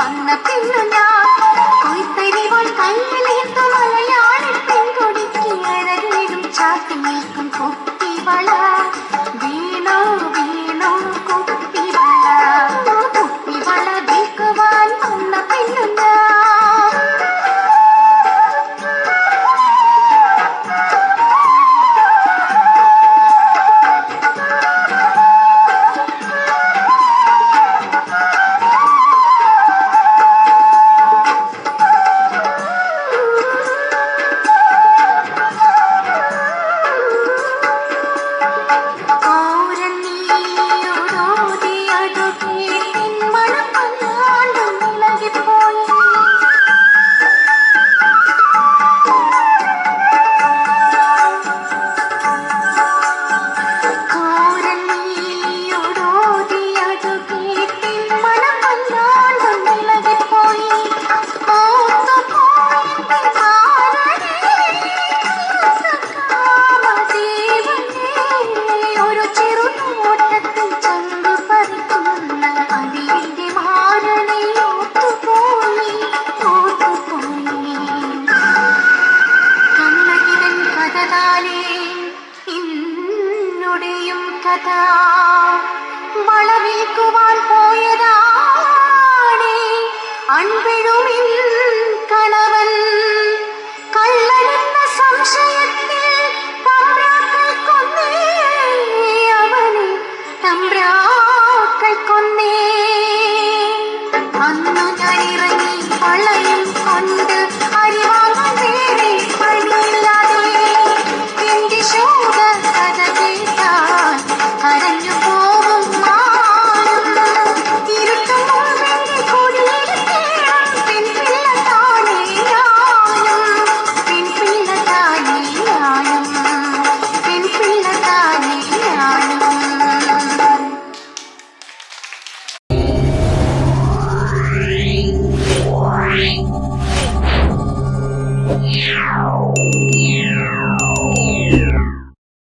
வந்த பெண்ணு நான். பொய்த்தறிவாள் நெஞ்சில் இறங்கி பழைய Yeah.